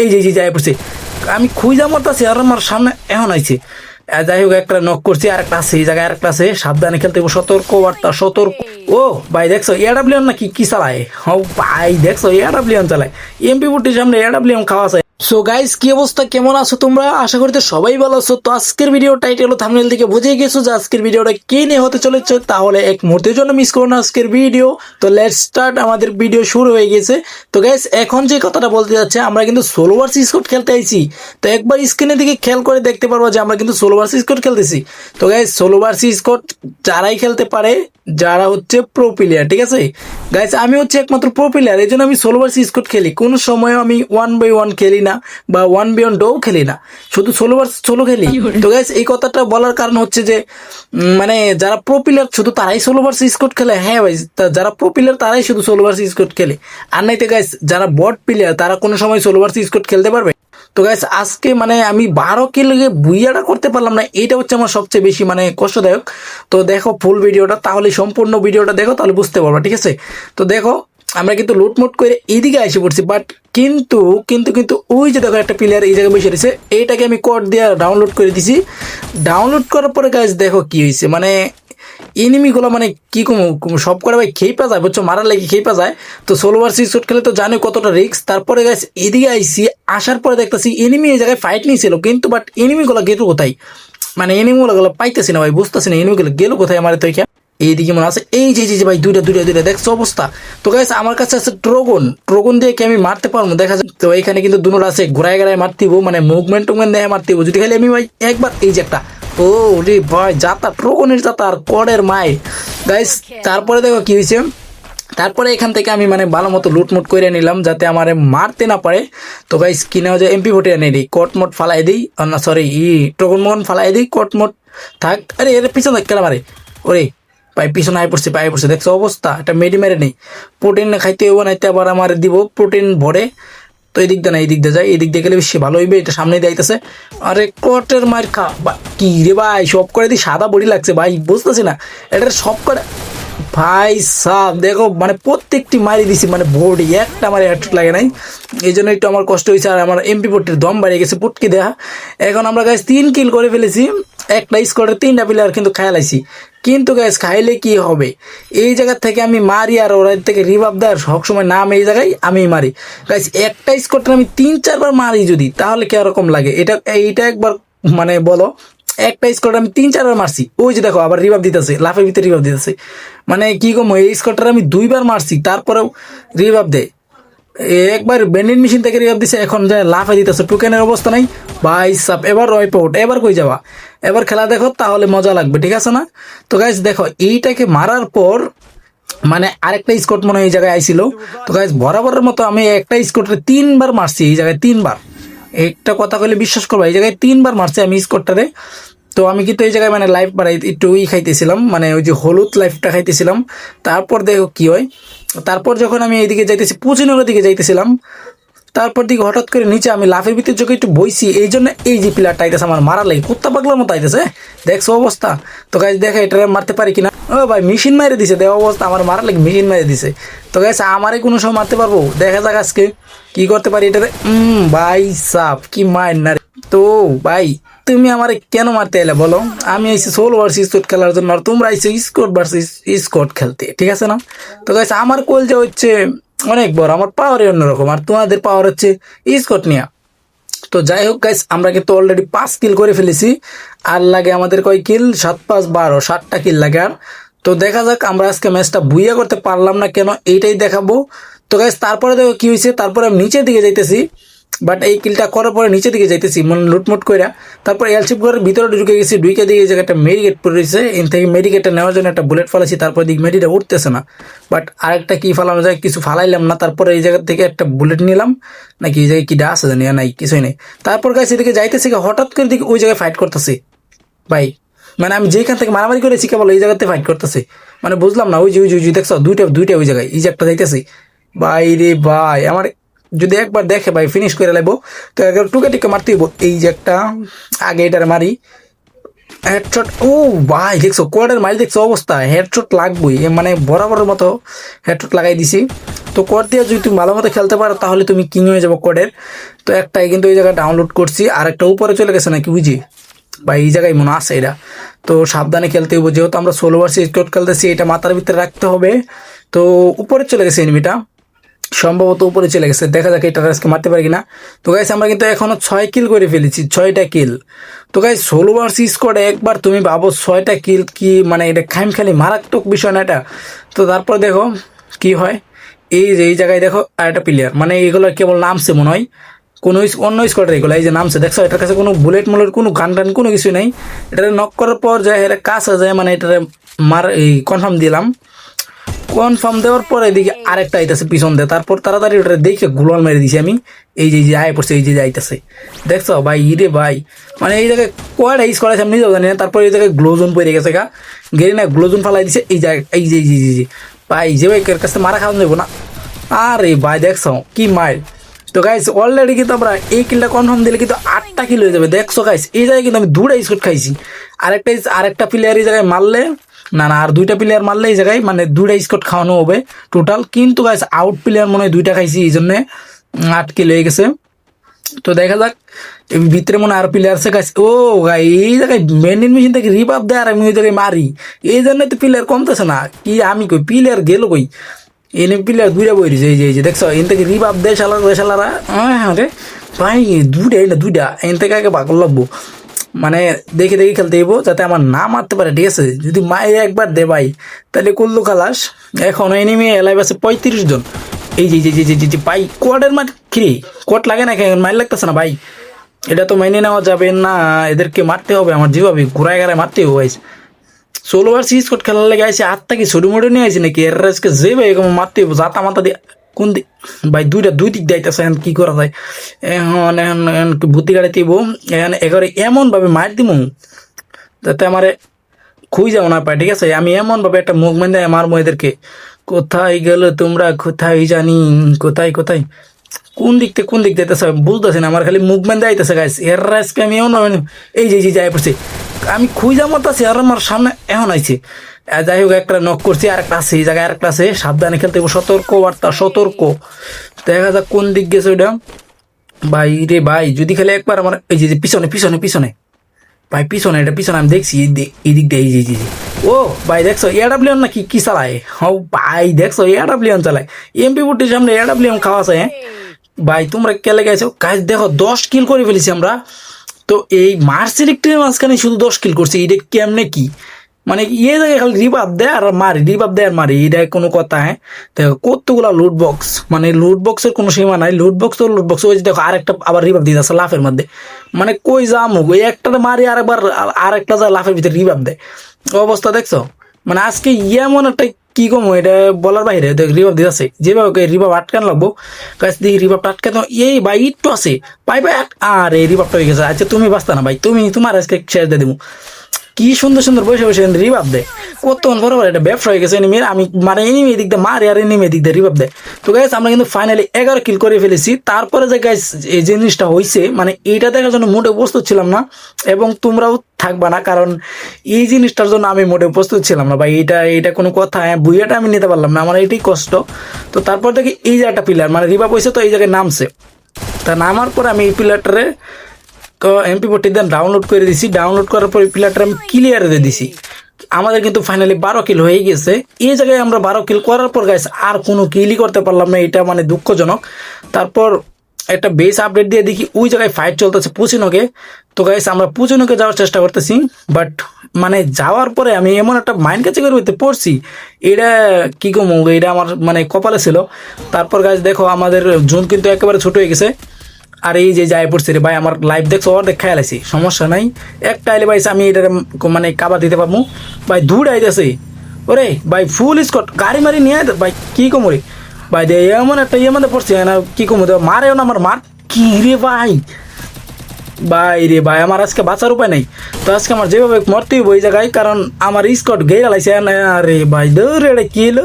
এই যে যাই পড়ছে। আমি খুঁজা মতাছি আর আমার সামনে এখন আইছে। যাই হোক, একটা নক করছি আর একটা আছে, এই জায়গায় আর একটা আছে, সাবধানে খেলতে হবে সতর্ক বার্তা, সতর্ক। ও, ভাই, দেখছ এডাব্লিউন নাকি কি চালায়? ও, ভাই, দেখছ এডাব্লিউন চালায়। এমপি বুটির সামনে এডাব্লিউন খাওয়া যায় সো গাইস কি অবস্থা? কেমন আছো তোমরা? আশা করি তো সবাই ভালো আছো। তো আজকের ভিডিও টাইটেল ও থাম্বনেল থেকে বুঝে গেছো যে আজকের ভিডিওটা কি নিয়ে হতে চলেছে। তাহলে এক মুহূর্তের জন্য মিস করো না আজকের ভিডিও তো লেটস স্টার্ট আমাদের ভিডিও শুরু হয়ে গেছে। তো গাইস এখন যে কথাটা বলতে যাচ্ছে, আমরা কিন্তু ষোলো ভার্সেস স্কোট খেলতে আইছি। তো একবার স্ক্রিনের দিকে খেয়াল করে দেখতে পারব যে আমরা কিন্তু ষোলো ভার্সেস স্কোট খেলতেছি। তো গাইস ষোলো ভার্সেস স্কোট যারাই খেলতে পারে, যারা হচ্ছে প্রো প্লেয়ার ঠিক আছে? গাইস আমি হচ্ছে একমাত্র প্রো প্লেয়ার এই জন্য আমি ষোলো ভার্সেস স্কোট খেলি। কোনো সময় আমি ওয়ান বাই ওয়ান খেলি না বা ওয়ান বাই ওয়ান ডোও খেলি না। শুধু ষোলো ভার্সেস ষোলো খেলি। তো গাইস এই কথাটা বলার কারণ হচ্ছে যে মানে যারা প্রো প্লেয়ার শুধু তারাই ষোলো ভার্সেস স্কোট খেলে। হ্যাঁ ভাই যারা প্রো প্লেয়ার তারাই শুধু ষোলো ভার্সেস স্কোট খেলে। আর নাইতে গাইস যারা বট প্লেয়ার তারা কোনো সময় ষোলো ভার্সেস স্কোট খেলতে পারবে। তো গাইস আজকে মানে আমি বারো কিলোকে বুইয়াটা করতে পারলাম না এটা হচ্ছে আমার সবচেয়ে বেশি মানে কষ্টদায়ক। তো দেখো ফুল ভিডিওটা তাহলে সম্পূর্ণ ভিডিওটা দেখো তাহলে বুঝতে পারবা ঠিক আছে? তো দেখো আমরা কিন্তু লুটমুট করে এইদিকে এসে পড়ছি বাট কিন্তু কিন্তু কিন্তু ওই যে দেখো একটা প্লেয়ার এই জায়গায় বসে রয়েছে এইটাকে আমি কোড দিয়ে ডাউনলোড করে দিছি। ডাউনলোড করার পরে গাইস দেখো কি হয়েছে মানে এনিমিগুলো মানে কি কম সব করে ভাই খেয়ে পা যায়, বুঝছ? মারার লাগে খেয়ে পা যায়। তো ষোলো বার সিক্স খেলে তো জানো কতটা রিক্স তারপরে গাছ এদিকে আইসি, আসার পরে দেখতেছি এনিমি এই জায়গায় ফাইট নিয়েছিল, কিন্তু বাট এনিমিগুলো গেল কোথায়? মানে এনিমিগুলো গুলো পাইতেছি না ভাই, বুঝতেছি না এনিমিগুলো গেল কোথায় আমার তো এইদিকে মনে আছে এই যে যে ভাই দুইটা দুইটা দুইটা দেখছ অবস্থা? তো গাইস আমার কাছে আছে ট্রোগন ট্রোগন দিয়ে কি আমি মারতে পারব? দেখা যায় তো এখানে কিন্তু দুটো আছে ঘোরায় ঘোরায় মারতিব মানে মুভমেন্ট টুভমেন্ট দেখে মারতিব যদি খালি আমি ভাই একবার এই যে একটা। ও রে ভাই যাতা ট্রোগনের যাতা আর কড়ের মায় গাইস তারপরে দেখো কি হয়েছে? তারপরে এখান থেকে আমি মানে ভালো মতো লুটমুট করে নিলাম যাতে আমার মারতে না পারে। তো গাইস কিনে যে এমপি ভোটে এনে দিই। কটমট ফালাই দিই। না সরি ই টগন মগন ফালাই দিই। কটমট থাক। আরে এর পিছনে কেন মারে? ওরে ভাই পিছনে আয় পড়ছে পায়ে পড়ছে। দেখছ অবস্থা? এটা মেডি মেরে নেই। প্রোটিন খাইতে হইব নাইতে আবার আমার দিব। প্রোটিন ভরে, তো এই দিক দিয়ে না এই দিক দিয়ে যায়। এই দিক দিয়ে গেলে বেশি ভালো হইবে, এটা সামনে যাইতেছে আরে কটের মার খা কি রে ভাই, সব করে দি সাদা বড়ি লাগছে ভাই, বুঝতেছি না। এটা সব করে ভাই সাহ দেখো মানে প্রত্যেকটি মারি দিছি মানে বডি একটা আমার হেডশট লাগে নাই। এই জন্য একটু আমার কষ্ট হয়েছে আর আমার এমপি পট্টির দম বাড়িয়ে গেছে, পুটকি দেয়া। এখন আমরা গাছ তিন কিল করে ফেলেছি, একটা স্কোয়াডের তিনটা প্লেয়ার কিন্তু খাইলাইছি কিন্তু গ্যাস খাইলে কি হবে? এই জায়গার থেকে আমি মারি আর ওরা থেকে রিভাব দেয় সবসময় নাম এই জায়গায় আমি মারি। গাইস একটা স্কোরটা আমি তিন, চারবার মারি যদি, তাহলে কীরকম লাগে? এটা, এইটা একবার মানে বলো, একটা স্কোরটা আমি তিন, চারবার মারছি। ওই যে দেখো, আবার রিভাব দিতেছে, লাফের ভিতরে রিভাব দিতেছে। মানে কি কম, এই স্কোরটা আমি দুইবার মারছি, তারপরেও রিভাব দেয়। একবার বেন্ডিং মেশিন থেকে রিভাব দিছে, এখন যায় লাফে দিতেছে টুকেনের অবস্থা নাই। ভাই সাপ এবার রয়পোর্ট এবার কই যাবা? এবার খেলা দেখো, তাহলে মজা লাগবে, ঠিক আছে না? তো গাইজ দেখো, এইটাকে মারার পর মানে আরেকটা স্কট মনে হয় এই জায়গায় আইছিল। তো গাইজ বরাবরের মতো আমি একটা স্কটে তিনবার মারছি, এই জায়গায় তিনবার। একটা কথা কইলে বিশ্বাস করব, এই জায়গায় তিনবার মারছি আমি স্কটটারে। তো আমি কিন্তু এই জায়গায় মানে লাইফ বাড়াই, একটু ই খাইতেছিলাম মানে ওই যে হলুদ লাইফটা খাইতেছিলাম। তারপর দেখো কি হয় তারপর যখন আমি এইদিকে যাইতেছি পুচিনোর দিকে যাইতেছিলাম, তারপর দিকে হঠাৎ করে নিচে আমি লাফের ভিতরে চোখে একটু বইছি, এই জন্য এই যে প্লেয়ারটা আইতেছে আমার মারা লাগে। কুত্তা পাগলার মতো আইতেছে দেখছ অবস্থা? তো গাছ দেখা, এটা মারতে পারি কিনা? ও ভাই মেশিন মারে দিছে দেওয়া অবস্থা, আমার মারা লাগে মেশিন মারে দিছে। তো গাছ আমারে কোনো সময় মারতে পারব? দেখা যাক আজকে কি করতে পারি এটাতে। ভাই সাপ কি মায়ের না তো ভাই তুমি আমার কেন মারতে এলে বলো? আমি আইসি সোল ভার্সেস স্কোট খেলার জন্য আর তোমরা আইসি স্কোট ভার্সেস স্কোট খেলতে, ঠিক আছে না? তো গাছ আমার কোল যে হচ্ছে অনেক বড়, আমার পাওয়ারই অন্যরকম আর তোমাদের পাওয়ার হচ্ছে স্কট নিয়া। তো যাই হোক গাইস আমরা কিন্তু অলরেডি পাঁচ কিল করে ফেলেছি, আর লাগে আমাদের কয় কিল সাত, পাঁচ, বারো, সাতটা কিল লাগে আর। তো দেখা যাক আমরা আজকে ম্যাচটা বুইয়া করতে পারলাম না কেন, এইটাই দেখাবো। তো গাইস তারপরে দেখো কি হয়েছে তারপরে আমি নিচের দিকে যাইতেছি। বাট এই কিলটা করার পরে নিচের দিকে যাইতেছি মানে লুটমুট কইরা। তারপর এলসিপ ঘরের ভিতরে ঢুকে গেছি ঢুকে দিকে জায়গায় একটা মেডিকেট পড়ে রয়েছে। এন থেকে মেডিকেটটা নেওয়ার জন্য একটা বুলেট ফালাইছি, তারপর দিক মেডিটা উঠতেছে না। বাট আরেকটা কি ফালানো যায়, কিছু ফালাইলাম না। তারপরে এই জায়গা থেকে একটা বুলেট নিলাম। নাকি এই জায়গায় কি ডা আছে জানি নাই, কিছুই নেই। তারপর গাছ এদিকে যাইতেছি হঠাৎ করে দিকে ওই জায়গায় ফাইট করতেছে। ভাই মানে আমি যেখান থেকে মারামারি করেছি, কেবল এই জায়গাতে ফাইট করতেছে। মানে বুঝলাম না, ওই যে ওই যে যে, দেখছ, দুইটা দুইটা ওই জায়গায়, এই যে একটা যাইতেছে। ভাই রে ভাই, আমার যদি একবার দেখে ভাই ফিনিশ করে লাগবো তো একবার টুকে টিকে মারতে হইব। এই যে একটা, আগে এটার মারি। হেডশট ও ভাই, দেখছ কোয়াডের মাইল দেখছ অবস্থা। হেডশট লাগবেই মানে বরাবরের মতো হেডশট লাগাই দিছি। তো কোয়াড দিয়ে যদি তুমি ভালো মতো খেলতে পারো, তাহলে তুমি কিং হয়ে যাব কোয়াডের তো একটাই কিন্তু এই জায়গায় ডাউনলোড করছি, আর একটা উপরে চলে গেছে নাকি, বুঝি? বা এই জায়গায় মনে আছে এটা তো সাবধানে খেলতে হবে যেহেতু আমরা ষোলো স্কোট খেলতেছি, এটা মাথার ভিতরে রাখতে হবে। তো উপরে চলে গেছে এনিমিটা সম্ভবত উপরে চলে গেছে। দেখা যাক এটা আজকে মারতে পারি কিনা। তো গাইস আমরা কিন্তু এখনও ছয় কিল করে ফেলেছি, ছয়টা কিল তো গাইস ষোলো বার স্কোয়াডে একবার তুমি ভাবো ছয়টা কিল কি মানে এটা খাইম খালি মারাত্মক বিষয় না এটা? তো তারপর দেখো কি হয়। এই যে, এই জায়গায় দেখো আর একটা প্লেয়ার মানে এগুলো কেবল নামছে মনে হয় কোনো অন্য স্কোয়াডের এগুলো। এই যে নামছে দেখছ? এটার কাছে কোনো বুলেট মুলেট কোনো গান টান, কোনো কিছু নেই। এটা নক করার পর যায় এটা কাছে যায় মানে এটা মার, এই কনফার্ম দিলাম। কনফার্ম দেওয়ার পর এদিকে আরেকটা আইতেছে পিছন দিয়ে। তারপর তাড়াতাড়ি ওটা দেখে গুলাল মেরে দিছি আমি। এই যে আয় পড়ছে, এই যে আইতেছে। দেখছ? ভাই, ইরে ভাই। মানে এই জায়গায় কয়টা ইস করাইছে আমি নিজেও জানি না। তারপর এই জায়গায় গ্লোজুন পরে গেছে গা। গেরি না গ্লোজুন ফালাই দিছে। এই জায়গায়, এই যে এই যে ভাই যে ভাই এর কাছে মারা খাওয়া যাব না। আরে ভাই, দেখছ? কি মাইল। তো গাইস অলরেডি কিন্তু আমরা এই কিলটা কনফার্ম দিলে কিন্তু আটটা কিল হয়ে যাবে। দেখছ গাইস এই জায়গায় কিন্তু আমি দুটা স্কোট খাইছি। আরেকটা আরেকটা প্লেয়ার এই জায়গায় মারলে না না আর দুইটা প্লেয়ার মারলে এই জায়গায় মানে দুইটা স্কোট খাওয়ানো হবে টোটাল কিন্তু গাইস আউট প্লেয়ার মনে হয় দুইটা খাইছি এই জন্যে উম, আট কিল হয়ে গেছে। তো দেখা যাক ভিতরে মনে আর প্লেয়ার আছে গাইস ও গাই এই জায়গায় মেন্ডিন মেশিন থেকে রিপ দেয় আর আমি ওই জায়গায় মারি। এই জন্য তো প্লেয়ার কমতেছে না। কি আমি কই প্লেয়ার গেল কই? এনে প্লেয়ার দুইটা বই রয়েছে এই যে এই যে দেখছ এন থেকে রিপ আপ দেয় শালার শালারা। হ্যাঁ রে ভাই দুইটা এটা দুইটা এন থেকে আগে পাগল লাগবো। মানে দেখে দেখে খেলতে যাব যাতে আমার না মারতে পারে, ঠিক আছে? যদি মায়ে একবার দে ভাই, তাহলে কুল্লু খালাস, এখন এনিমি এলাইভ আছে পঁয়ত্রিশ জন। এই যে যে যে যে যে যে, ভাই কোয়ার্ডের মাঠ কি কোয়াট লাগে না কেন? মাইল লাগতেছে না ভাই। এটা তো মেনে নেওয়া যাবে না, এদেরকে মারতে হবে, আমার যেভাবে ঘুরায় ঘুরায় মারতে হবে ভাই ষোলো বার সিজ কোট খেলার লেগে আছে আটটা কি ছোটো মোটো নিয়ে আসি নাকি? এর আজকে যে ভাই মারতে হবে জাতা মাথা দিয়ে কোন দিক ভাই দুইটা, দুই দিক যাইতেছে, এখন কি করা যায়? এখন এখন ভূতি গাড়ি দিব এখন এগারে এমনভাবে মার দিব যাতে আমারে খুঁজ যাও না পায়, ঠিক আছে? আমি এমনভাবে একটা মুখ মেন্দে মারবো এদেরকে। কোথায় গেল তোমরা, কোথায় জানি, কোথায় কোথায়? কোন দিক থেকে কোন দিক যেতেছে বুঝতেছি না, আমার খালি মুভমেন্ট আইতেছে গাইস এর আজকে আমি এমন এই যে এই যে, যাই পড়ছি। আমি খুঁজা মতো আছি আর আমার সামনে এখন আইছে। যাই হোক একটা নক করছি আর একটা আছে এই জায়গায় আর একটা আছে সাবধানে খেলতে হবে সতর্ক বার্তা সতর্ক। দেখা যাক কোন দিক গেছে ওইটা। ভাই রে ভাই যদি খেলে একবার আমার এই যে পিছনে পিছনে পিছনে। ভাই পিছনে এটা পিছনে আমি দেখছি এই দিক- দিয়ে এই যে ও ভাই দেখছ এডাব্লিউন না কি কি চালায়? ও ভাই দেখছ এডাব্লিউন চালায়। এমপি বুটির সামনে এডাব্লিউন খাওয়া আছে হ্যাঁ? ভাই তোমরা কেলে গেছো। কাজ দেখো দশ কিল করে ফেলেছি আমরা। তো এই মার্সেলিকটির মাঝখানে শুধু দশ কিল করছি, এটা কেমনে কি? মানে ইয়ে জায়গায় খালি রিবাব দেয় আর মারি রিবাব দেয় আর মারি এটা কোনো কথা হ্যাঁ? দেখো, কতগুলা লুট বক্স মানে লুট বক্সের কোনো সীমা নাই লুট বক্স তো লুট বক্স ওই যে দেখো, আরেকটা, আবার রিবাব দিয়ে আছে লাফের মধ্যে। মানে কই যামু, ওই একটাতে মারি আরেকবার আরেকটা যা লাফের ভিতরে রিবাব দেয়। অবস্থা দেখছ? মানে আজকে ইয়ে এমন একটা কি কম এটা বলার বাইরে রিভাব দিতে আছে। যেভাবে রিভাব আটকান লাগবো কাছ দিয়ে রিভাবটা আটকাতে এই ভাই, একটু আছে। পাই ভাই আর এই রিভাবটা হয়ে গেছে। আচ্ছা তুমি বাঁচতা না ভাই। তুমি, তোমার আজকে শেষ দিয়ে দেবো কি সুন্দর সুন্দর বসে বসে রিভাব দেয়। কতক্ষণ বড় একটা ব্যবসা হয়ে গেছে এনিমির। আমি মানে এনিমি এদিক দিয়ে মারি আর এনিমি এদিক দিয়ে রিভাব দেয়। তো গাইস আমরা কিন্তু ফাইনালি এগারো কিল করে ফেলেছি। তারপরে যে গাইস এই জিনিসটা হয়েছে মানে এইটা দেখার জন্য মোটে প্রস্তুত ছিলাম না, এবং তোমরাও থাকবা না, কারণ এই জিনিসটার জন্য আমি মোটে প্রস্তুত ছিলাম না। বা এটা এটা কোনো কথা হ্যাঁ বুইয়াটা আমি নিতে পারলাম না, আমার এটাই কষ্ট। তো তারপর দেখি এই যে একটা পিলার মানে রিভাব হয়েছে তো এই জায়গায় নামছে। তা নামার পরে আমি এই পিলারটারে এমপি ফোরটি দেন ডাউনলোড করে দিছি। ডাউনলোড করার পরে প্লেয়ারটা আমি ক্লিয়ার দিয়ে দিছি। আমাদের কিন্তু ফাইনালি বারো কিল হয়ে গেছে। এই জায়গায় আমরা বারো কিল করার পর গাইস আর কোনো কিলই করতে পারলাম না। এটা মানে দুঃখজনক। তারপর একটা বেস আপডেট দিয়ে দেখি, ওই জায়গায় ফাইট চলতেছে পুচিনোকে। তো গাইস আমরা পুচিনোকে যাওয়ার চেষ্টা করতেছি বাট মানে যাওয়ার পরে আমি এমন একটা মাইন্ড কাছে করে পড়ছি। এটা কি কম, এটা আমার মানে কপালে ছিল। তারপর গাইস দেখো, আমাদের জোন কিন্তু একেবারে ছোট হয়ে গেছে। আর এই যে যাই পড়ছে রে ভাই, আমার লাইভ দেখছ, অর্ধেক খেয়াল আছি সমস্যা নাই। একটা আইলে ভাই, আমি এটা মানে কাবার দিতে পারব। ভাই, দূর আইতেছে। ওরে, ভাই ফুল স্কট গাড়ি মারি নিয়ে ভাই, কি কমরে ভাই, দে, এমন একটা ইয়ে মধ্যে পড়ছে না, কি কমো মারেও না আমার মার। কি রে ভাই? ভাই রে ভাই, আমার আজকে বাঁচার উপায় নেই। তো আজকে আমার যেভাবে মরতেই ওই জায়গায়, কারণ আমার স্কট গেয়ে লাইছে আরে ভাই, দৌড় কি এলো